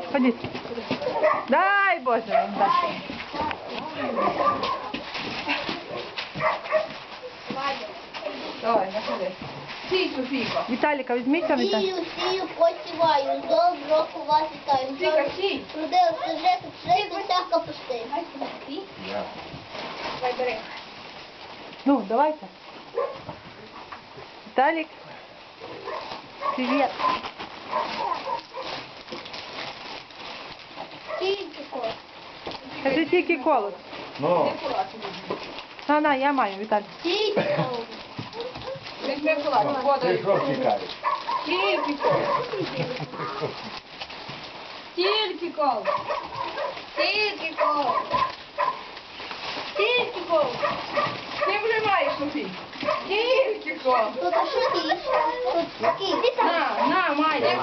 Ходіть. Дай Боже вам дай. Давай, заходи. Сій, Софійко. Віталіка, візьміться Віталій. Сію, сію, посіваю, доброго року вас вітаю. Софійка, сій. Трудилася жити, жити, всяка пусти. Давай, бери. Ну, давайте. Віталік. Привіт. Це тільки колос. Ну, На, на, я маю, Віталій. Тільки кот. Візьми кулак, ти воду. що чекаєш? Тільки кол. Тільки кол. Тільки кол. Тільки кол. Ти вже маєш, Софій. Тільки кол. Тут а що ти? Тут такий. На, на, Майя.